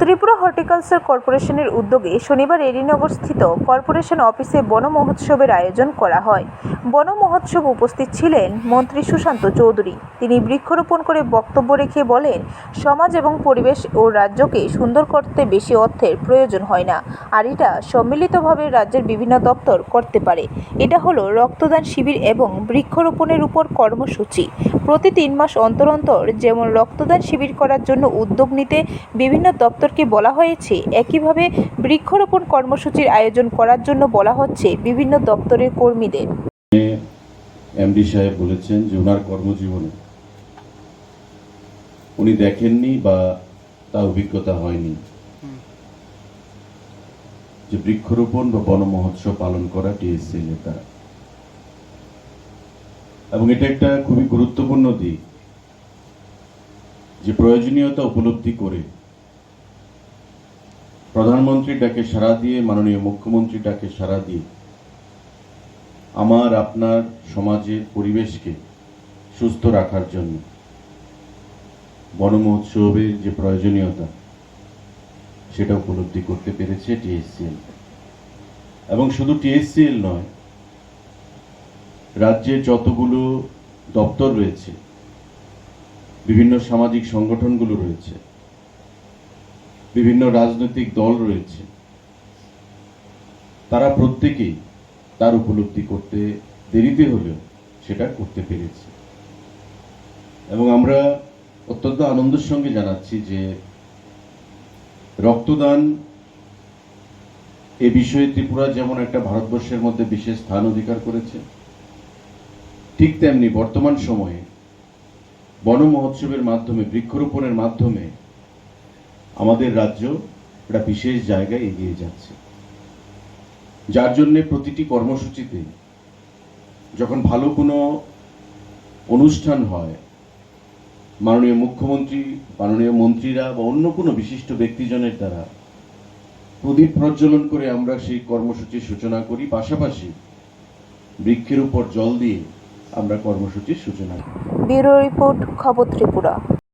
Tripura horticulture কর্পোরেশনের উদ্যোগে শনিবার এরিনগরস্থিত কর্পোরেশন অফিসে বন মহোৎসবের আয়োজন করা হয়। বন মহোৎসব উপস্থিত ছিলেন মন্ত্রী সুশান্ত চৌধুরী। তিনি বৃক্ষরোপণ করে বক্তব্য রেখে বলেন, সমাজ এবং পরিবেশ ও রাজ্যকে সুন্দর করতে বেশি অর্থের প্রয়োজন হয় না, আর এটা সম্মিলিতভাবে রাজ্যের বিভিন্ন দপ্তর করতে পারে। এটা হলো রক্তদান শিবির এবং বৃক্ষরোপণের উপর কর্মসূচি। প্রতি তিন মাস অন্তর অন্তর যেমন রক্তদান শিবির করার জন্য উদ্যোগ নিতে বিভিন্ন দপ্তরকে বলা হয়েছে, একইভাবে বৃক্ষরোপণ কর্মসূচির আয়োজন করার জন্য বলা হচ্ছে বিভিন্ন দপ্তরের কর্মীদের। এমডি সাহেব বলেছেন যে ওনার কর্মজীবনে উনি দেখেননি বা তা অভিজ্ঞতা হয়নি। যে বৃক্ষরোপণ বা বন মহোৎসব পালন করা টিএসসি দ্বারা এবং এটা একটা খুবই গুরুত্বপূর্ণ দিক। যে প্রয়োজনীয়তা উপলব্ধি করে প্রধানমন্ত্রী ডাকে সাড়া দিয়ে, মাননীয় মুখ্যমন্ত্রী ডাকে সাড়া দিয়ে আমার, আপনার সমাজের পরিবেশকে সুস্থ রাখার জন্য বন মহোৎসবের যে প্রয়োজনীয়তা, সেটা উপলব্ধি করতে পেরেছে টিএসসিএল। এবং শুধু টিএসসিএল নয় রাজ্যের যতগুলো দপ্তর রয়েছে, বিভিন্ন সামাজিক সংগঠনগুলো রয়েছে বিভিন্ন রাজনৈতিক দল রয়েছে, তারা প্রত্যেকেই তার উপলব্ধি করতে দেরিতে হলেও সেটা করতে পেরেছে। এবং আমরা অত্যন্ত আনন্দের সঙ্গে জানাচ্ছি যে রক্তদান এ বিষয়ে ত্রিপুরা যেমন একটা ভারতবর্ষের মধ্যে বিশেষ স্থান অধিকার করেছে, ঠিক তেমনি বর্তমান সময়ে বন মহোৎসবের মাধ্যমে, বৃক্ষরোপণের মাধ্যমে আমাদের রাজ্য একটা বিশেষ জায়গায় এগিয়ে যাচ্ছে। যার জন্যে প্রতিটি কর্মসূচিতে যখন ভালো কোনো অনুষ্ঠান হয়, মাননীয় মুখ্যমন্ত্রী, মাননীয় মন্ত্রীরা বা অন্য কোনো বিশিষ্ট ব্যক্তিজনের দ্বারা প্রদীপ প্রজ্বলন করে আমরা সেই কর্মসূচির সূচনা করি, পাশাপাশি বৃক্ষের উপর জল দিয়ে আমরা কর্মসূচির সূচনা করি। ব্যুরো রিপোর্ট খবর ত্রিপুরা।